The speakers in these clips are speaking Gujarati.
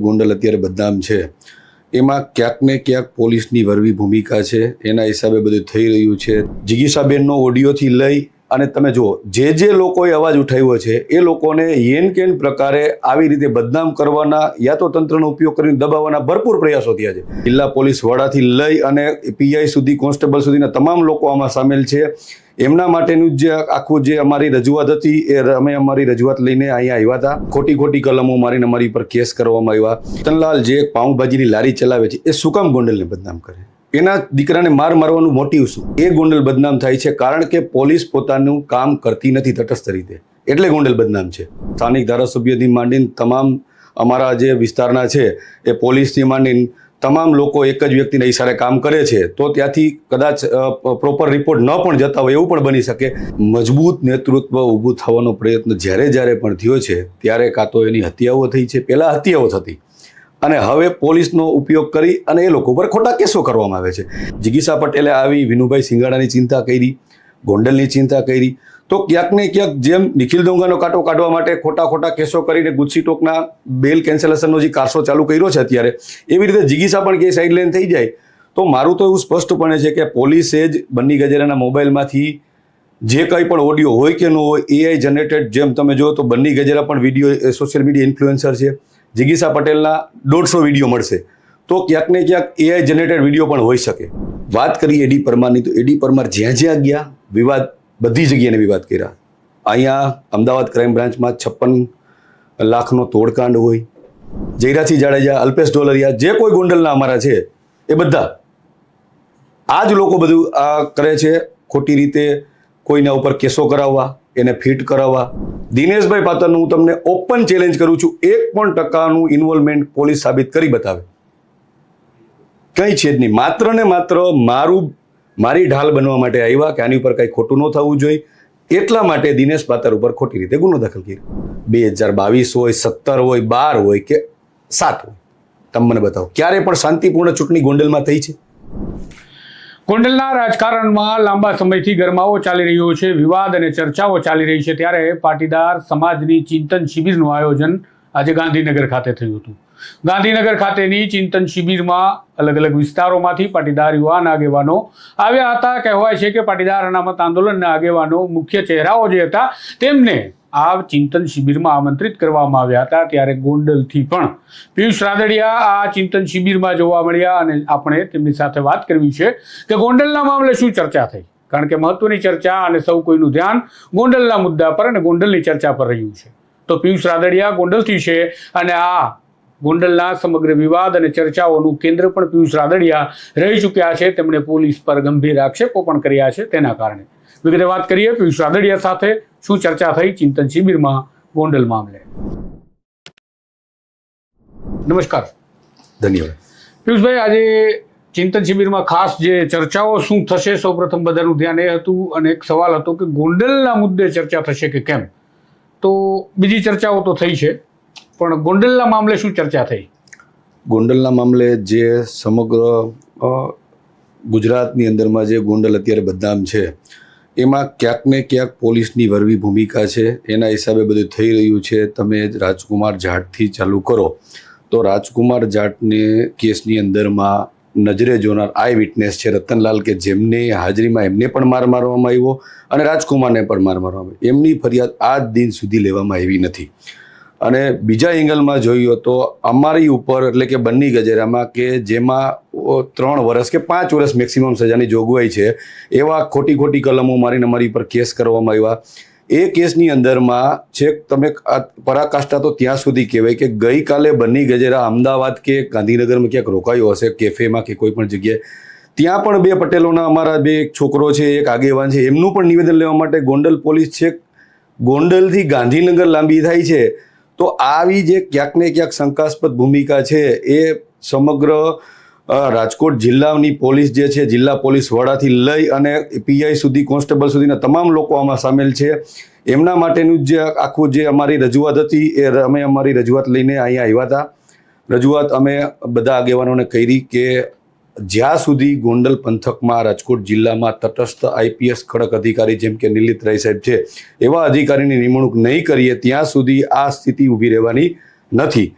ગોંડલ અત્યારે બદનામ છે. એમાં ક્યાંક ને ક્યાંક પોલીસની વરવી ભૂમિકા છે. એના હિસાબે બધું થઈ રહ્યું છે. જિગીસાબેનનો ઓડિયોથી લઈ અને તમે જુઓ, જે જે લોકોએ અવાજ ઉઠાવ્યો છે, એ લોકોને યેન કેન પ્રકારે આવી રીતે બદનામ કરવાના યા તો તંત્રનો ઉપયોગ કરીને દબાવવાના ભરપૂર પ્રયાસો થયા છે. જિલ્લા પોલીસ વડાથી લઈ અને પીઆઈ સુધી, કોન્સ્ટેબલ સુધીના તમામ લોકો આમાં સામેલ છે. એમના માટેનું જે આખું જે અમારી રજૂઆત હતી, એ અમે અમારી રજૂઆત લઈને અહીંયા આવ્યા હતા. ખોટી ખોટી કલમો મારીને અમારી પર કેસ કરવામાં આવ્યા. રતનલાલ જે પાઉંભાજીની લારી ચલાવે છે, એ સુકામ ગોંડલને બદનામ કરે. એના દીકરાને માર મારવાનું મોટિવ શું? એ ગોંડલ બદનામ થાય છે કારણ કે પોલીસ પોતાનું કામ કરતી નથી તટસ્થ રીતે. એટલે ગોંડલ બદનામ છે. સ્થાનિક ધારાસભ્યથી માંડીને તમામ અમારા જે વિસ્તારના છે, એ પોલીસથી માંડીને તમામ લોકો એક જ વ્યક્તિના ઈશારે કામ કરે છે, તો ત્યાંથી કદાચ પ્રોપર રિપોર્ટ ન પણ જતા હોય એવું પણ બની શકે. મજબૂત નેતૃત્વ ઊભું થવાનો પ્રયત્ન જ્યારે જ્યારે પણ થયો છે, ત્યારે કાં તો એની હત્યાઓ થઈ છે. પહેલાં હત્યાઓ થતી. અને હવે પોલીસનો ઉપયોગ કરી અને એ લોકો પર ખોટા કેસો કરવામાં આવે છે. જિગીસા પટેલે આવી વિનુભાઈ સિંગાડાની ચિંતા કરી, ગોંડલની ચિંતા કરી. તો ક્યાંક ને ક્યાંક જેમ નિખિલ દોંગાનો કાંટો કાઢવા માટે ખોટા ખોટા કેસો કરીને ગુજસી ટોકના બેલ કેન્સલેશનનો જે કારસો ચાલુ કર્યો છે અત્યારે, એવી રીતે જિગીસા પણ કે સાઇડલાઇન થઈ જાય. તો મારું તો એવું સ્પષ્ટપણે છે કે પોલીસે જ બન્ની ગજેરાના મોબાઈલમાંથી જે કંઈ પણ ઓડિયો હોય કે ન હોય એઆઈ જનરેટેડ જેમ તમે જુઓ તો બન્ની ગજેરા પણ વીડિયો સોશિયલ મીડિયા ઇન્ફ્લુએન્સર છે. જિગીસા પટેલના દોઢસો વીડિયો મળશે. તો ક્યાંક ને ક્યાંક એઆઈ જનરેટેડ વીડિયો પણ હોઈ શકે. વાત કરીએ એડી પરમારની, તો એડી પરમાર જ્યાં જ્યાં ગયા, વિવાદ, બધી જગ્યાને વિવાદ કર્યા. અહીંયા અમદાવાદ ક્રાઇમ બ્રાન્ચમાં છપ્પન લાખનો તોડકાંડ હોય. જયરાસિંહ જાડેજા, અલ્પેશ ડોલરિયા જે કોઈ ગોંડલના અમારા છે, એ બધા. આ જ લોકો બધું આ કરે છે, ખોટી રીતે કોઈના ઉપર કેસો કરાવવા. એને ફિટ કરાવવા. દિનેશભાઈ પાતરનું હું તમને ઓપન ચેલેન્જ કરું છું. એક પણ ટકાનું ઇન્વોલ્વમેન્ટ પોલીસ સાબિત કરી બતાવે. કંઈ છે જ નહીં. માત્ર ને માત્ર મારું, મારી ઢાલ બનવા માટે આવ્યા કે આની ઉપર કંઈ ખોટું ન થવું જોઈએ. એટલા માટે દિનેશ પાતર ઉપર ખોટી રીતે ગુનો દાખલ કર્યો. બે હજાર બાવીસ હોય, સત્તર હોય, બાર હોય કે સાત હોય. તમે મને બતાવો, ક્યારે પણ શાંતિપૂર્ણ ચૂંટણી ગોંડલમાં થઈ છે? ગોંડલના રાજકારણમાં લાંબા સમયથી ગરમાવો ચાલી રહ્યો છે, વિવાદ અને ચર્ચાઓ ચાલી રહી છે. ત્યારે પાટીદાર સમાજની ચિંતન શિબિરનું આયોજન આજે ગાંધીનગર ખાતે થયું હતું. ગાંધીનગર ખાતેની ચિંતન શિબિરમાં અલગ અલગ વિસ્તારોમાંથી પાટીદાર યુવાન આગેવાનો આવ્યા હતા. કહેવાય છે કે પાટીદાર અનામત આંદોલનના આગેવાનો મુખ્ય ચહેરાઓ જે હતા, તેમને આ ચિંતન શિબિરમાં આમંત્રિત કરવામાં આવ્યા હતા ત્યારે ગોંડલથી પણ પિયુષ રાદડિયા આ ચિંતન શિબિરમાં જોવા મળ્યા અને આપણે તેમની સાથે વાત કરવી છે કે ગોંડલના મામલે શું ચર્ચા થઈ? કારણ કે મહત્વની ચર્ચા અને સૌ કોઈનું ધ્યાન ગોંડલના મુદ્દા પર અને ગોંડલની ચર્ચા પર રહ્યું છે. તો પિયુષ રાદડિયા ગોંડલથી છે અને આ ગોંડલના સમગ્ર વિવાદ અને ચર્ચાઓનું કેન્દ્ર પણ પિયુષ રાદડિયા રહી ચૂક્યા છે. તેમણે પોલીસ પર ગંભીર આક્ષેપો પણ કર્યા છે તેના કારણે. વિગતે વાત કરીએ પિયુષ રાદડિયા સાથે. શું ચર્ચા થઈ? ચિંતન શિબિરમાં ગોંડલ મામલે. નમસ્કાર. ધન્યવાદ. પિયુષભાઈ આજે ચિંતન શિબિરમાં ખાસ જે ચર્ચાઓ શું થશે સૌપ્રથમ બધાનું ધ્યાન એ હતું અને એક સવાલ હતો કે ગોંડલના મુદ્દે ચર્ચા થશે કે કેમ? તો બીજી ચર્ચાઓ તો થઈ છે પણ ગોંડલના મામલે શું ચર્ચા થઈ? ગોંડલના મામલે જે સમગ્ર ગુજરાતની અંદરમાં જે ગોંડલ અત્યારે બદનામ છે એમાં ક્યાંક ને ક્યાંક પોલીસની વરવી ભૂમિકા છે. એના હિસાબે બધું થઈ રહ્યું છે. તમે રાજકુમાર જાટથી ચાલુ કરો. તો રાજકુમાર જાટને કેસની અંદરમાં નજરે જોનાર આઈ વિટનેસ છે રતનલાલ કે જેમની હાજરીમાં એમને પણ માર મારવામાં આવ્યો અને રાજકુમારને પણ માર મારવામાં આવ્યો. એમની ફરિયાદ આજ દિન સુધી લેવામાં આવી નથી. અને બીજા એંગલમાં જોઈએ તો અમારી ઉપર એટલે કે બન્ની ગજેરામાં કે જેમાં ત્રણ વર્ષ કે પાંચ વર્ષ મેક્સિમમ સજાની જોગવાઈ છે, એવા ખોટી ખોટી કલમો મારીને અમારી ઉપર કેસ કરવામાં આવ્યા. એ કેસની અંદરમાં છેક તમે પરાકાષ્ઠા તો ત્યાં સુધી કહેવાય કે ગઈકાલે બન્ની ગજેરા અમદાવાદ કે ગાંધીનગરમાં ક્યાંક રોકાયો હશે, કેફેમાં કે કોઈ પણ જગ્યાએ. ત્યાં પણ બે પટેલોના અમારા બે એક છોકરો છે, એક આગેવાન છે, એમનું પણ નિવેદન લેવા માટે ગોંડલ પોલીસ છેક ગોંડલથી ગાંધીનગર લાંબી થાય છે. તો આવી જે ક્યાંક ને ક્યાંક શંકાસ્પદ ભૂમિકા છે એ સમગ્ર રાજકોટ જિલ્લાની પોલીસ જે છે, જિલ્લા પોલીસ વડાથી લઈ અને પીઆઈ સુધી, કોન્સ્ટેબલ સુધીના તમામ લોકો આમાં સામેલ છે. એમના માટેનું જે આખું જે અમારી રજૂઆત હતી, એ અમે અમારી રજૂઆત લઈને અહીંયા આવ્યા હતા. રજૂઆત અમે બધા આગેવાનોને કરી કે જ્યાં સુધી ગોંડલ પંથકમાં રાજકોટ જિલ્લામાં તટસ્થ આઈપીએસ ખડક અધિકારી જેમ કે નિલિત રાય સાહેબ છે, એવા અધિકારીની નિમણૂક નહીં કરીએ, ત્યાં સુધી આ સ્થિતિ ઊભી રહેવાની નથી.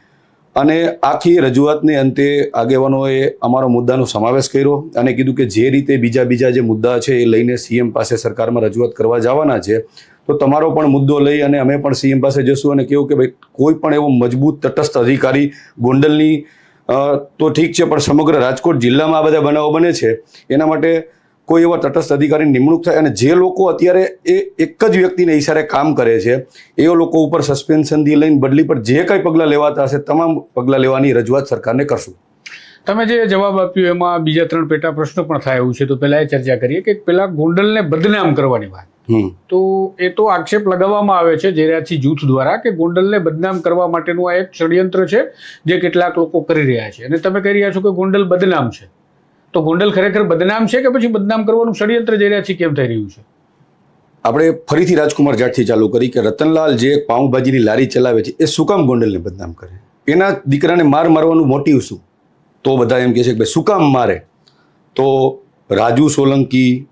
અને આખી રજૂઆતને અંતે આગેવાનોએ અમારો મુદ્દાનો સમાવેશ કર્યો અને કીધું કે જે રીતે બીજા બીજા જે મુદ્દા છે એ લઈને સીએમ પાસે સરકારમાં રજૂઆત કરવા જવાના છે, તો તમારો પણ મુદ્દો લઈ અને અમે પણ સીએમ પાસે જશું અને કેવું કે ભાઈ કોઈ પણ એવો મજબૂત તટસ્થ અધિકારી ગોંડલની તો ઠીક છે, પણ સમગ્ર રાજકોટ જિલ્લામાં આ બધા બનાવો બને છે. એના માટે કોઈ એવા તટસ્થ અધિકારીની નિમણૂક થાય અને જે લોકો અત્યારે એ એક જ વ્યક્તિને ઈશારે કામ કરે છે એ લોકો ઉપર સસ્પેન્શનથી લઈને બદલી પર જે કંઈ પગલાં લેવાતા હશે, તમામ પગલાં લેવાની રજૂઆત સરકારને કરશું. તમે જે જવાબ આપ્યો, એમાં બીજા ત્રણ પેટા પ્રશ્નો પણ થાય એવું છે, તો પહેલાં એ ચર્ચા કરીએ કે પેલા ગોંડલને બદનામ કરવાની વાત. તો એ તો આક્ષેપ લગાવવામાં આવે છે જેરાથી જૂથ દ્વારા કે ગોંડલને બદનામ કરવા માટેનું આ એક ષડયંત્ર છે જે કેટલાક લોકો કરી રહ્યા છે. અને તમે કહી રહ્યા છો કે ગોંડલ બદનામ છે. તો ગોંડલ ખરેખર બદનામ છે કે પછી બદનામ કરવાનું ષડયંત્ર જેરાથી કેમ થઈ રહ્યું છે? આપણે ફરીથી રાજકુમાર જાટથી ચાલુ કરી કે રતનલાલ જે પાઉંભાજીની લારી ચલાવે છે એ શું કામ ગોંડલને બદનામ કરે? એના દીકરાને માર મારવાનું મોટિવ શું? તો બધા એમ કહે છે કે ભાઈ શું કામ મારે? તો રાજુ સોલંકી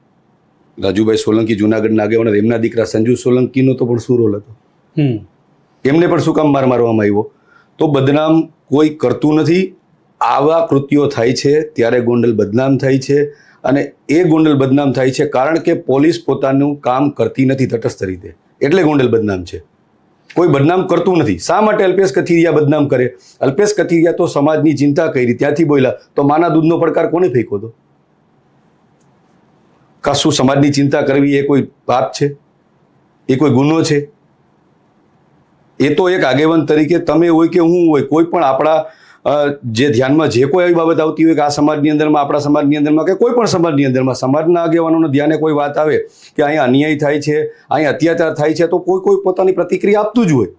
રાજુભાઈ સોલંકી જુનાગઢના આગેવાન એમના દીકરા સંજુ સોલંકીનો તો પણ શું રોલ હતો? એમને પણ શું કામ માર મારવામાં આવ્યો? તો બદનામ કોઈ કરતું નથી. આવા કૃત્યો થાય છે ત્યારે ગોંડલ બદનામ થાય છે અને એ ગોંડલ બદનામ થાય છે કારણ કે પોલીસ પોતાનું કામ કરતી નથી તટસ્થ રીતે. એટલે ગોંડલ બદનામ છે. કોઈ બદનામ કરતું નથી. શા માટે અલ્પેશ કથિરિયા બદનામ કરે? અલ્પેશ કથિરિયા તો સમાજની ચિંતા કરી ત્યાંથી બોલ્યા તો માના દૂધનો પડકાર કોને ફેંકો હતો? કા શું સમાજની ચિંતા કરવી એ કોઈ પાપ છે? એ કોઈ ગુનો છે? એ તો એક આગેવાન તરીકે તમે હોય કે હું હોય, કોઈ પણ આપણા જે ધ્યાનમાં જે કોઈ એવી બાબત આવતી હોય કે આ સમાજની અંદરમાં, આપણા સમાજની અંદરમાં કે કોઈ પણ સમાજની અંદરમાં, સમાજના આગેવાનોને ધ્યાને કોઈ વાત આવે કે અહીંયા અન્યાય થાય છે, અહીંયા અત્યાચાર થાય છે, તો કોઈ કોઈ પોતાની પ્રતિક્રિયા આપતું જ હોય.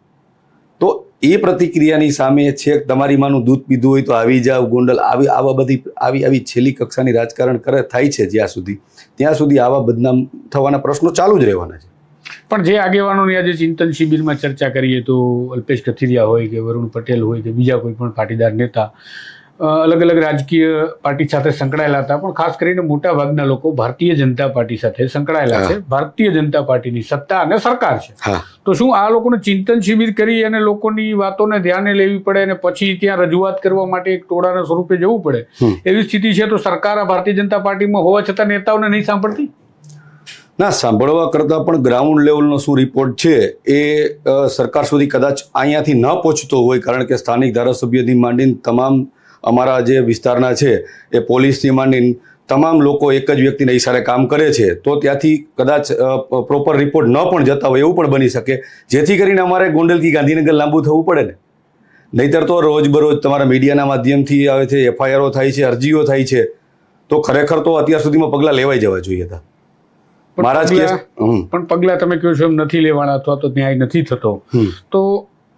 તો એ પ્રતિક્રિયાની સામે છેક તમારી માનું દૂધ પીધું હોય તો આવી જાવ ગોંડલ, આવી, આવા બધી, આવી આવી છેલ્લી કક્ષાની રાજકારણ કરે, થાય છે જ્યાં સુધી. ત્યાં સુધી આવા બદનામ થવાના પ્રશ્નો ચાલુ જ રહેવાના છે. પણ જે આગેવાનોની આજે ચિંતન શિબિરમાં ચર્ચા કરીએ તો અલ્પેશ કથિરિયા હોય કે વરુણ પટેલ હોય કે બીજા કોઈ પણ પાટીદાર નેતા અલગ અલગ રાજકીય પાર્ટી સાથે સંકળાયેલા હતા પણ ખાસ કરીને મોટા ભાગના લોકો ભારતીય જનતા પાર્ટી સાથે સંકળાયેલા છે. ભારતીય જનતા પાર્ટીની સત્તા અને સરકાર છે. તો શું આ લોકોને ચિંતન શિબિર કરી અને લોકોની વાતોને ધ્યાને લેવી પડે અને પછી ત્યાં રજૂઆત કરવા માટે એક ટોળાના સ્વરૂપે જવું પડે? એવી સ્થિતિ છે તો સરકાર આ ભારતીય જનતા પાર્ટીમાં હોવા છતાં નેતાઓને નહીં સાંભળતી? ના સાંભળવા કરતાં પણ ગ્રાઉન્ડ લેવલનો શું રિપોર્ટ છે એ સરકાર સુધી કદાચ અહીંયાથી ન પહોંચતો હોય કારણ કે સ્થાનિક ધારાસભ્યથી માંડીને તમામ અમારા જે વિસ્તારના છે એ પોલીસથી માંડીને તમામ લોકો એક જ વ્યક્તિના ઈશારે કામ કરે છે તો ત્યાંથી કદાચ પ્રોપર રિપોર્ટ ન પણ જતા હોય એવું પણ બની શકે. જેથી કરીને અમારે ગોંડલથી ગાંધીનગર લાંબુ થવું પડે ને. નહીતર તો રોજબરોજ તમારા મીડિયાના માધ્યમથી આવે છે એફઆઈઆરઓ થાય છે અરજીઓ થાય છે તો ખરેખર તો અત્યાર સુધીમાં પગલાં લેવાઈ જવા જોઈએ હતા પણ મારા જ પગલાં- પણ પગલા તમે કહો છો એમ નથી લેવાના અથવા તો ન્યાય નથી થતો. તો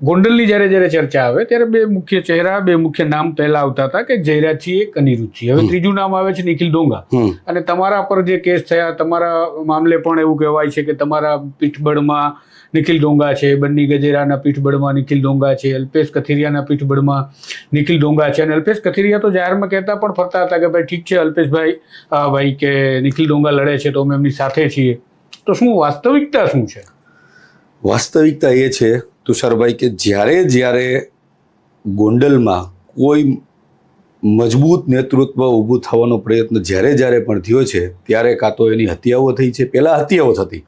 ગોંડલની જ્યારે જ્યારે ચર્ચા આવે ત્યારે બે મુખ્ય ચહેરા બે મુખ્ય નામ પહેલા આવતા હતા કે જયરાજસિંહ એક અનિરુદ્ધસિંહ. હવે ત્રીજું નામ આવે છે નિખિલ ડોંગા. અને તમારા પર જે કેસ થયા તમારા મામલે પણ એવું કહેવાય છે કે તમારા પીઠબળમાં નિખિલ ડોંગા છે બન્ની ગજેરાના પીઠબળમાં નિખિલ ડોંગા છે અલ્પેશ કથિરિયાના પીઠબળમાં નિખિલ ડોંગા છે. અને અલ્પેશ કથિરિયા તો જાહેરમાં કહેતા પણ ફરતા હતા કે ભાઈ ઠીક છે અલ્પેશભાઈ ભાઈ કે નિખિલ ડોંગા લડે છે તો અમે એમની સાથે છીએ. તો શું વાસ્તવિકતા શું છે? વાસ્તવિકતા એ છે તુષારભાઈ, કે જ્યારે જ્યારે ગોંડલમાં કોઈ મજબૂત નેતૃત્વ ઊભું થવાનો પ્રયત્ન જ્યારે જ્યારે પણ થયો છે, ત્યારે કાં તો એની હત્યાઓ થઈ છે, પહેલાં હત્યાઓ થતી.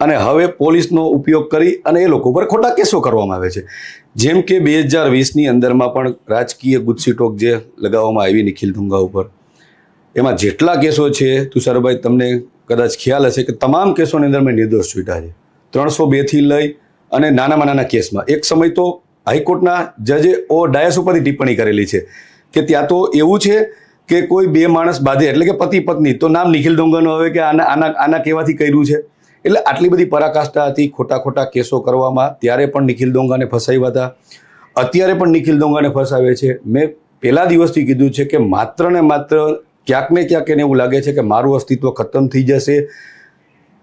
અને હવે પોલીસનો ઉપયોગ કરી અને એ લોકો પર ખોટા કેસો કરવામાં આવે છે. જેમ કે બે હજાર વીસની અંદરમાં પણ રાજકીય ગુજસીટોક જે લગાવવામાં આવી નિખિલ ધુંગા ઉપર, એમાં જેટલા કેસો છે, તુષારભાઈ, તમને કદાચ ખ્યાલ હશે કે તમામ કેસોની અંદર મેં નિર્દોષ છૂટ્યા છે. ત્રણસો બેથી લઈ અને નાનામાં નાના કેસમાં. એક સમય તો હાઈકોર્ટના જજે ઓ ડાયસ ઉપરથી ટિપ્પણી કરેલી છે કે ત્યાં તો એવું છે કે કોઈ બે માણસ બાંધે, એટલે કે પતિ પત્ની. તો નામ નિખિલ ડોંગરનું હવે કે આના આના આના કહેવાથી કર્યું છે. એટલે આટલી બધી પરાકાષ્ઠા હતી, ખોટા ખોટા કેસો કરવામાં. ત્યારે પણ નિખિલ ડોંગાને ફસાવ્યા હતા. અત્યારે પણ નિખિલ ડોંગાને ફસાવે છે. મેં પહેલા દિવસથી કીધું છે કે માત્ર ને માત્ર ક્યાંક ને ક્યાંક એને એવું લાગે છે કે મારું અસ્તિત્વ ખતમ થઈ જશે.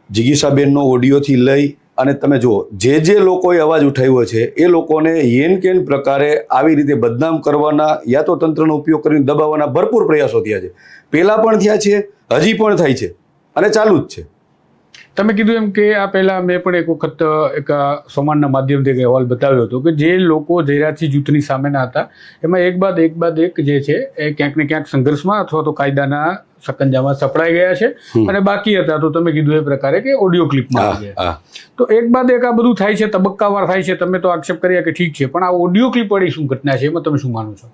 જિગીસાબેનનો ઓડિયોથી લઈ અને તમે જુઓ, જે જે લોકોએ અવાજ ઉઠાવ્યો છે, એ લોકોને યેન કેન પ્રકારે આવી રીતે બદનામ કરવાના યા તો તંત્રનો ઉપયોગ કરીને દબાવવાના ભરપૂર પ્રયાસો થયા છે. પહેલાં પણ થયા છે, હજી પણ થાય છે. અને ચાલુ જ છે. તમે કીધું એમ કે આ પહેલાં મેં પણ એક વખત એક સમાનના માધ્યમથી એક અહેવાલ બતાવ્યો હતો કે જે લોકો જયરાથી જૂથની સામેના હતા એમાં એક બાદ એક બાદ એક જે છે એ ક્યાંક ને ક્યાંક સંઘર્ષમાં અથવા તો કાયદાના સકંજામાં સપડાઈ ગયા છે અને બાકી હતા. તો તમે કીધું એ પ્રકારે કે ઓડિયો ક્લિપમાં તો એક બાદ એક આ બધું થાય છે તબક્કાવાર થાય છે. તમે તો આક્ષેપ કર્યા કે ઠીક છે પણ આ ઓડિયો ક્લિપ વાળી શું ઘટના છે? એમાં તમે શું માનો છો?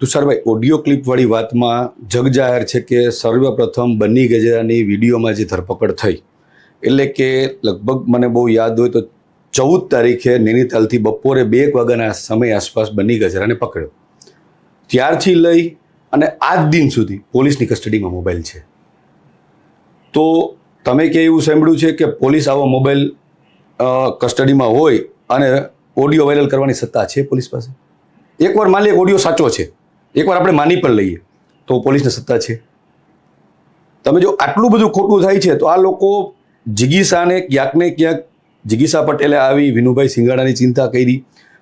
તુષારભાઈ ઓડિયો ક્લિપ વાળી વાતમાં જગજાહેર છે કે સર્વપ્રથમ બન્ની ગજરાની વિડીયોમાં જે ધરપકડ થઈ એટલે કે લગભગ મને બહુ યાદ હોય તો ચૌદ તારીખે નૈનીતાલથી બપોરે બે એક વાગ્યાના સમય આસપાસ બની ગજરાને પકડ્યો. ત્યારથી લઈ અને આજ દિન સુધી પોલીસની કસ્ટડીમાં મોબાઈલ છે. તો તમે કે એવું સાંભળ્યું છે કે પોલીસ આવો મોબાઈલ કસ્ટડીમાં હોય અને ઓડિયો વાયરલ કરવાની સત્તા છે પોલીસ પાસે? એકવાર માની એક ઓડિયો સાચો છે. એકવાર આપણે માની પણ લઈએ તો પોલીસને સત્તા છે. તમે જો આટલું બધું ખોટું થાય છે તો આ લોકો જિગીસાને ક્યાંક ને ક્યાંક જિગીસા પટેલે આવી, વિનુભાઈ સિંગાડાની ચિંતા કરી,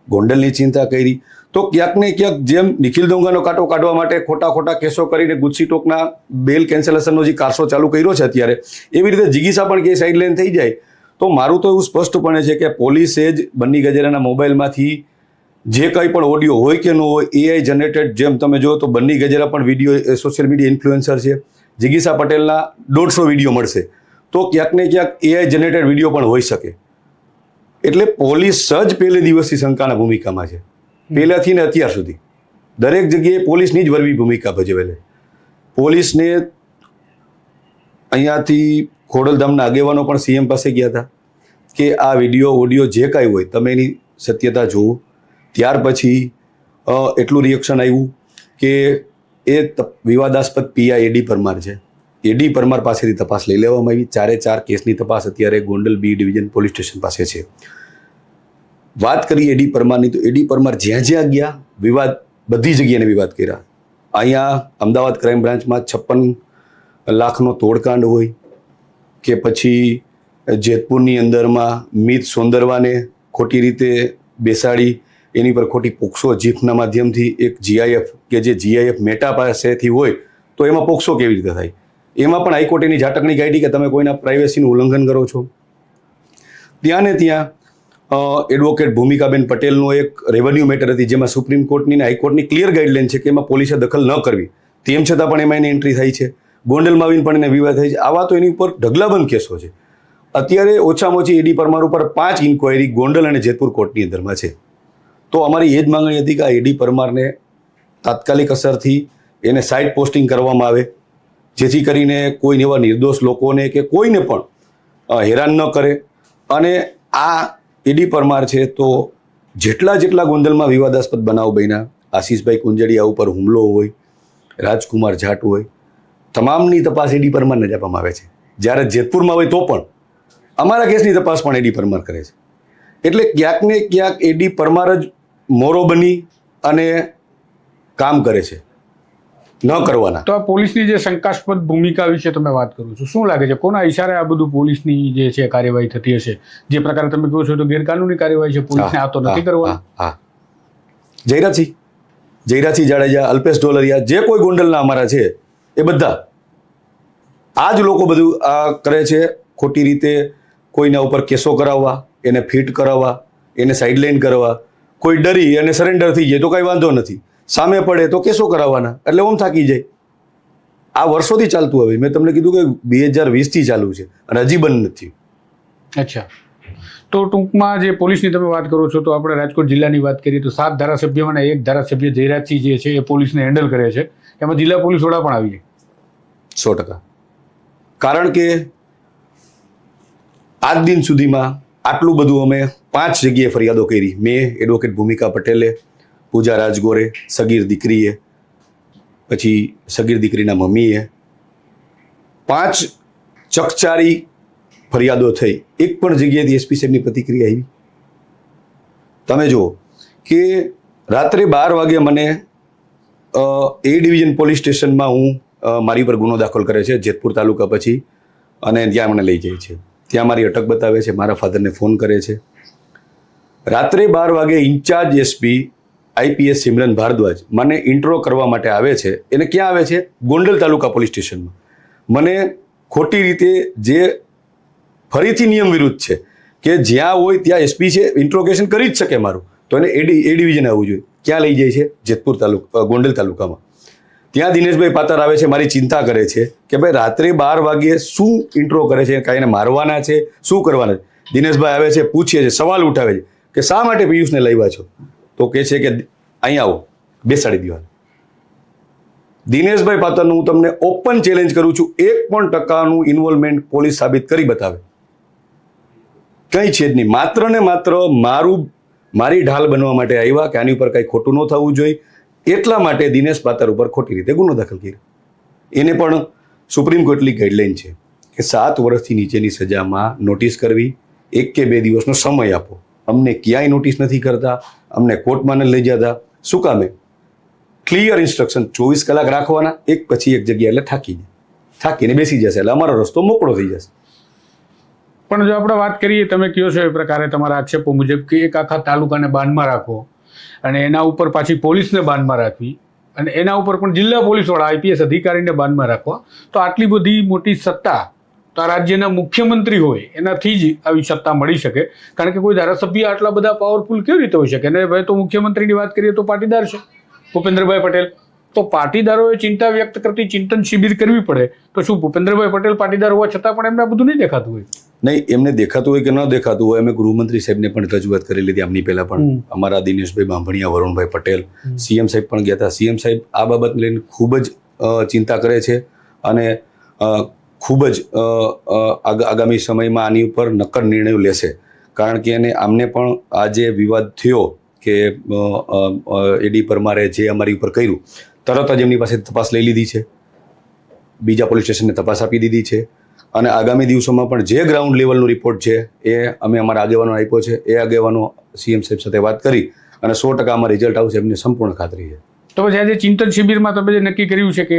ગોંડલની ચિંતા કરી. તો ક્યાંક ને ક્યાંક જેમ નિખિલ દોંગાનો કાંટો કાઢવા માટે ખોટા ખોટા કેસો કરીને ગુજસી ટોકના બેલ કેન્સલેશનનો જે કારસો ચાલુ કર્યો છે અત્યારે, એવી રીતે જિગીસા પણ કેસ સાઇડલાઇન થઈ જાય. તો મારું તો એવું સ્પષ્ટપણે છે કે પોલીસે જ બન્ની ગજેરાના મોબાઈલમાંથી જે કંઈ પણ ઓડિયો હોય કે ન હોય એઆઈ જનરેટેડ જેમ તમે જો તો બન્ની ગજેરા પણ વીડિયો સોશિયલ મીડિયા ઇન્ફ્લુએન્સર છે. જિગીસા પટેલના દોઢસો વીડિયો મળશે. તો ક્યાંક ને ક્યાંક એઆઈ જનરેટેડ વીડિયો પણ હોઈ શકે. એટલે પોલીસ જ પહેલે દિવસથી શંકાના ભૂમિકામાં છે. પહેલાંથી ને અત્યાર સુધી. દરેક જગ્યાએ પોલીસની જ વરવી ભૂમિકા ભજવેલી પોલીસને અહીંયાથી ખોડલધામના આગેવાનો પણ સીએમ પાસે ગયા હતા કે આ વીડિયો ઓડિયો જે કાંઈ હોય તમે એની સત્યતા જુઓ. ત્યાર પછી એટલું રિએક્શન આવ્યું કે એ વિવાદાસ્પદ પીઆઈએડી પરમાર છે. એડી પરમાર પાસેથી તપાસ લઈ લેવામાં આવી. ચારે ચાર કેસની તપાસ અત્યારે Gondal B division police station પાસે છે. વાત કરી એડી પરમારની, તો એડી પરમાર જ્યાં જ્યાં ગયા, વિવાદ, બધી જગ્યાને વિવાદ કર્યા. અહીંયા અમદાવાદ ક્રાઇમ બ્રાન્ચમાં છપ્પન લાખનો તોડકાંડ હોય કે પછી જેતપુરની અંદરમાં મિત સોંદરવાને ખોટી રીતે બેસાડી, એની પર ખોટી પોક્સો જીફના માધ્યમથી એક જીઆઈએફ કે જે જીઆઈએફ મેટા પાસેથી હોય, તો એમાં પોક્સો કેવી રીતે થાય? એમાં પણ હાઈકોર્ટે એની ઝાટકણી કાઢી કે તમે કોઈના પ્રાઇવેસીનું ઉલ્લંઘન કરો છો. ત્યાં ને ત્યાં એડવોકેટ ભૂમિકાબેન પટેલનો એક રેવન્યુ મેટર હતી જેમાં સુપ્રીમ કોર્ટની અને હાઈકોર્ટની ક્લિયર ગાઈડલાઇન છે કે એમાં પોલીસે દખલ ન કરવી. તેમ છતાં પણ એમાં એની એન્ટ્રી થઈ છે. ગોંડલમાં આવીને પણ એને વિવાદ થાય છે. આવા તો એની ઉપર ઢગલાબંધ કેસો છે. અત્યારે ઓછામાં ઓછી એડી પરમાર ઉપર પાંચ ઇન્કવાયરી ગોંડલ અને જેતપુર કોર્ટની અંદરમાં છે. તો અમારી એ જ માંગણી હતી કે આ એડી પરમારને તાત્કાલિક અસરથી એને સાઇડ પોસ્ટિંગ કરવામાં આવે. જેથી કરીને કોઈને એવા નિર્દોષ લોકોને કે કોઈને પણ હેરાન ન કરે. અને આ એડી પરમાર છે તો જેટલા જેટલા ગોંધલમાં વિવાદાસ્પદ બનાવ બન્યા, આશીષભાઈ કુંજડિયા ઉપર હુમલો હોય, રાજકુમાર જાટ હોય, તમામની તપાસ એડી પરમારને જ આપવામાં આવે છે. જ્યારે જેતપુરમાં હોય તો પણ, અમારા કેસની તપાસ પણ એડી પરમાર કરે છે. એટલે ક્યાંક ને ક્યાંક એડી પરમાર જ મોરો બની અને કામ કરે છે. ન કરવાના. તો આ પોલીસની જે શંકાસ્પદ ભૂમિકા વિશે તમે વાત કરો છો શું લાગે છે? કોના ઈશારે આ બધું પોલીસની જે છે કાર્યવાહી થતી હશે? જે પ્રકારે તમે કહો છો તો ગેરકાનૂની કાર્યવાહી છે પોલીસને આ તો નથી કરવા હા, જયરાજસિંહ જયરાજસિંહ જાડેજા અલ્પેશ ડોલરિયા જે કોઈ ગોંડલના અમારા છે એ બધા આ જ લોકો બધું આ કરે છે ખોટી રીતે કોઈના ઉપર કેસો કરાવવા એને ફિટ કરાવવા એને સાઇડલાઇન કરવા કોઈ ડરી અને સરેન્ડર થઈ જાય તો કાંઈ વાંધો નથી. સામે પડે તો કેસો કરાવવાના? એટલે ઓમ થાકી જાય. આ વર્ષોથી ચાલતું આવે મેં તમને કીધું કે બે હજાર વીસથી ચાલુ છે. અને હજી બંધ નથી. અચ્છા. તો ટૂંકમાં જે પોલીસની તમે વાત કરો છો તો આપણે રાજકોટ જિલ્લાની વાત કરીએ તો સાત ધારાસભ્યમાં એક ધારાસભ્ય જયરાજસિંહ જે છે એ પોલીસને હેન્ડલ કરે છે. એમાં જિલ્લા પોલીસ વડા પણ આવી જાય. સો ટકા. કારણ કે આજ દિન સુધીમાં આટલું બધું અમે પાંચ જગ્યાએ ફરિયાદો કરી. મેં એડવોકેટ ભૂમિકા પટેલે પૂજા રાજગોરે સગીર દીકરીએ, પછી સગીર દીકરીના મમ્મીએ, પાંચ ચકચારી ફરિયાદો થઈ. એક પણ જગ્યાએથી એસપી સાહેબની પ્રતિક્રિયા આવી. તમે જુઓ કે રાત્રે બાર વાગે મને એ ડિવિઝન પોલીસ સ્ટેશનમાં હું મારી પર ગુનો દાખલ કરે છે, જેતપુર તાલુકા પછી, અને ત્યાં મને લઈ જાય છે. ત્યાં મારી અટક બતાવે છે, મારા ફાધરને ફોન કરે છે. રાત્રે બાર વાગે incharge SP IPS Simran Bhardwaj મને ઇન્ટ્રો કરવા માટે આવે છે. એને ક્યાં આવે છે? ગોંડલ તાલુકા પોલીસ સ્ટેશનમાં. મને ખોટી રીતે જે ફરીથી નિયમ વિરુદ્ધ છે કે જ્યાં હોય ત્યાં એસપી છે ઇન્ટ્રોગેશન કરી જ શકે મારું. તો એને એડી એ ડિવિઝન આવવું જોઈએ. ક્યાં લઈ જાય છે? જેતપુર તાલુકા ગોંડલ તાલુકામાં. ત્યાં દિનેશભાઈ પાતર આવે છે, મારી ચિંતા કરે છે કે ભાઈ રાત્રે બાર વાગ્યે શું ઇન્ટ્રો કરે છે? કાંઈ એને મારવાના છે? શું કરવાના છે? દિનેશભાઈ આવે છે, પૂછે છે, સવાલ ઉઠાવે છે કે શા માટે પિયુષને લાવ્યા છો? તો કહે છે કે અહીંયા આવો, બેસાડી દેવાનું. દિનેશભાઈ પાતરનું હું તમને ઓપન ચેલેન્જ કરું છું, એક પણ ટકાનું ઇન્વોલ્વમેન્ટ પોલીસ સાબિત કરી બતાવે. કંઈ છે જ નહીં. માત્ર ને માત્ર મારું, મારી ઢાલ બનવા માટે આવ્યા કે આની ઉપર કંઈ ખોટું ન થવું જોઈએ. એટલા માટે દિનેશ પાતર ઉપર ખોટી રીતે ગુનો દાખલ કર્યો. એને પણ સુપ્રીમ કોર્ટની ગાઈડલાઈન છે કે સાત વર્ષથી નીચેની સજામાં નોટિસ કરવી, એક કે બે દિવસનો સમય આપો. અમને ક્યાંય નોટિસ નથી કરતા. અમને કોર્ટમાં લઈ જતા શું કામે ક્લિયર ઇન્સ્ટ્રક્શન ચોવીસ કલાક રાખવાના, એક પછી એક જગ્યા એટલે થાકીને. થાકીને બેસી જશે, એટલે અમારો રસ્તો મોકળો થઈ જશે. પણ જો આપણે વાત કરીએ, તમે કહો છો એ પ્રકારે તમારા આક્ષેપો મુજબ કે એક આખા તાલુકાને બાનમાં રાખો અને એના ઉપર પાછી પોલીસને બાનમાં રાખવી અને એના ઉપર પણ જિલ્લા પોલીસવાળા આઈપીએસ અધિકારીને બાનમાં રાખવા, તો આટલી બધી મોટી સત્તા તો આ રાજ્યના મુખ્યમંત્રી હોય એનાથી જ આવી સત્તા મળી શકે. કારણ કે કોઈ ધારાસભ્ય આટલા બધા પાવરફુલ કેવી રીતે હોઈ શકે? અને ભાઈ તો મુખ્યમંત્રીની વાત કરીએ તો પાટીદાર છે ભૂપેન્દ્રભાઈ પટેલ. તો પાટીદારોએ ચિંતા વ્યક્ત કરતી ચિંતન શિબિર કરવી પડે. તો શું ભૂપેન્દ્રભાઈ પટેલ પાટીદાર હોવા છતાં પણ એમને આ બધું નહીં દેખાતું હોય? નહીં એમને દેખાતું હોય કે ન દેખાતું હોય અમે ગૃહમંત્રી સાહેબને પણ રજૂઆત કરી લીધી આમની પહેલાં પણ. અમારા દિનેશભાઈ બાંભણિયા વરુણભાઈ પટેલ સીએમ સાહેબ પણ ગયા હતા. સીએમ સાહેબ આ બાબતને લઈને ખૂબ જ ચિંતા કરે છે. અને ખૂબ જ આગામી સમયમાં આની ઉપર નક્કર નિર્ણયો લેશે. કારણ કે એને આમને પણ આ જે વિવાદ થયો કે એડી પરમારે જે અમારી ઉપર કર્યું, તરત જ એમની પાસે તપાસ લઈ લીધી છે. બીજા પોલીસ સ્ટેશનને તપાસ આપી દીધી છે. અને આગામી દિવસોમાં પણ જે ગ્રાઉન્ડ લેવલનો રિપોર્ટ છે, એ અમે અમારા આગેવાનો આપ્યો છે, એ આગેવાનો સીએમ સાહેબ સાથે વાત કરી અને સો ટકા આમાં રિઝલ્ટ આવશે એમને સંપૂર્ણ ખાતરી છે. તો પછી આજે ચિંતન શિબિરમાં તમે જે નક્કી કર્યું છે કે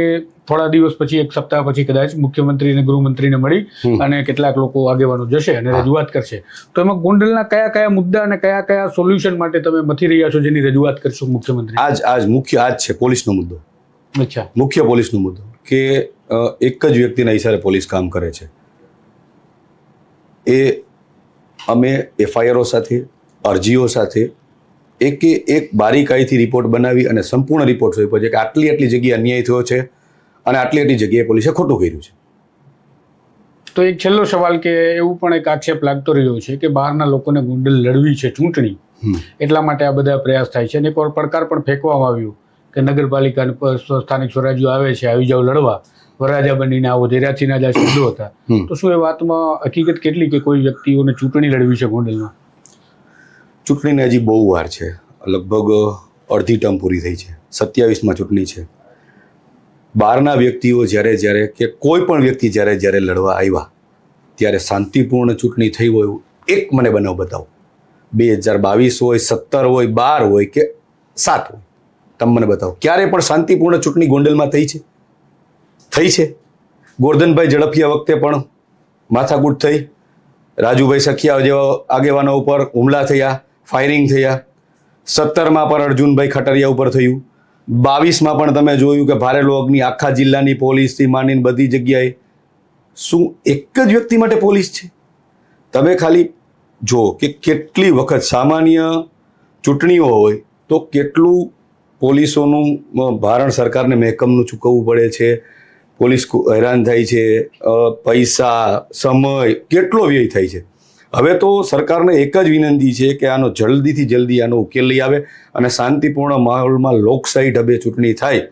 થોડા દિવસ પછી એક સપ્તાહ પછી કદાચ મુખ્યમંત્રી અને ગૃહમંત્રીને મળી અને કેટલાક લોકો આગેવાનો જશે અને રજૂઆત કરશે. તો એમાં ગોંડલના કયા કયા મુદ્દા અને કયા કયા સોલ્યુશન માટે તમે મથી રહ્યા છો જેની રજૂઆત કરશો મુખ્યમંત્રી? આજ આજ મુખ્ય આજ છે પોલીસનો મુદ્દો. અચ્છા. મુખ્ય પોલીસનો મુદ્દો કે એક જ વ્યક્તિના ઇશારે પોલીસ કામ કરે છે. એ અમે એફઆઈઆરઓ સાથે અરજીઓ સાથે એકે એક બારીકાઈથી રિપોર્ટ બનાવી અને સંપૂર્ણ રિપોર્ટ સોંપ્યો છે કે આટલી આટલી જગ્યાએ અન્યાય થયો છે અને આટલી આટલી જગ્યાએ પોલીસે ખોટું કર્યું છે. તો એક છેલ્લો સવાલ કે એવું પણ એક આક્ષેપ લાગતો રહ્યો છે કે બહારના લોકોને ગોંડલ લડવી છે ચૂંટણી એટલા માટે આ બધા પ્રયાસ થાય છે. અને એક પડકાર પણ ફેંકવામાં આવ્યું કે નગરપાલિકા સ્થાનિક સ્વરાજ્યો આવે છે આવી જાઓ લડવા. વરરાજા બનીને આવો ધેરાજીના જ આ શબ્દો હતા. તો શું એ વાતમાં હકીકત કેટલી કે કોઈ વ્યક્તિઓને ચૂંટણી લડવી છે ગોંડલમાં? ચૂંટણીને હજી બહુ વાર છે. લગભગ અડધી ટર્મ પૂરી થઈ છે. સત્યાવીસમાં ચૂંટણી છે. બહારના વ્યક્તિઓ જ્યારે જ્યારે કે કોઈ પણ વ્યક્તિ જ્યારે જ્યારે લડવા આવ્યા, ત્યારે શાંતિપૂર્ણ ચૂંટણી થઈ હોય એક મને બનાવ બતાવો. બે હજાર બાવીસ હોય, સત્તર હોય, બાર હોય કે સાત હોય, તમે મને બતાવો. ક્યારે પણ શાંતિપૂર્ણ ચૂંટણી ગોંડલમાં થઈ છે? થઈ છે. ગોરધનભાઈ ઝડપિયા વખતે પણ માથાકૂટ થઈ. રાજુભાઈ સખિયા જેવા આગેવાનો ઉપર હુમલા થયા. ફાયરિંગ થયા. સત્તરમાં પણ અર્જુનભાઈ ખટરિયા ઉપર થયું. બાવીસમાં પણ તમે જોયું કે ભારેલો અગ્નિ આખા જિલ્લાની પોલીસથી માંડીને બધી જગ્યાએ. શું એક જ વ્યક્તિ માટે પોલીસ છે? તમે ખાલી જો કે કેટલી વખત સામાન્ય ચૂંટણીઓ હોય તો કેટલું પોલીસોનું ભારણ સરકારને મહેકમનું ચૂકવવું પડે છે. પોલીસ હેરાન થાય છે. પૈસા, સમય, કેટલો વ્યય થાય છે. હવે તો સરકારને એક જ વિનંતી છે કે આનો જલ્દીથી જલ્દી આનો ઉકેલ લઈ આવે અને શાંતિપૂર્ણ માહોલમાં લોકશાહી ઢબે ચૂંટણી થાય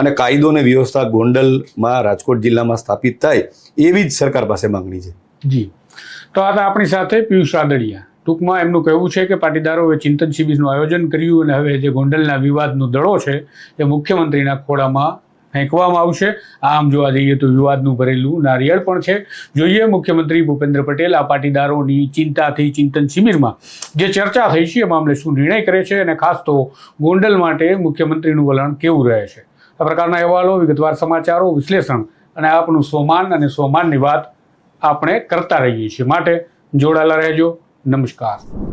અને કાયદો અને વ્યવસ્થા ગોંડલમાં રાજકોટ જિલ્લામાં સ્થાપિત થાય, એવી જ સરકાર પાસે માંગણી છે. જી. તો આ આપણી સાથે પિયુષ રાદડિયા. ટૂંકમાં એમનું કહેવું છે કે પાટીદારોએ ચિંતન શિબિરનું આયોજન કર્યું અને હવે જે ગોંડલના વિવાદનો દડો છે, એ મુખ્યમંત્રીના ખોળામાં ફેંકવામાં આવશે. આમ જોવા જઈએ તો વિવાદનું ભરેલું નારિયેળ પણ છે. જોઈએ મુખ્યમંત્રી ભૂપેન્દ્ર પટેલ આ પાટીદારોની ચિંતાથી ચિંતન શિબિરમાં. જે ચર્ચા થઈ છે એ મામલે શું નિર્ણય કરે છે અને ખાસ તો ગોંડલ માટે મુખ્યમંત્રીનું વલણ કેવું રહે છે? આ પ્રકારના અહેવાલો, વિગતવાર સમાચારો, વિશ્લેષણ અને આપનું સ્વમાન અને સ્વમાનની વાત આપણે કરતા રહીએ છીએ. માટે જોડાયેલા રહેજો. નમસ્કાર.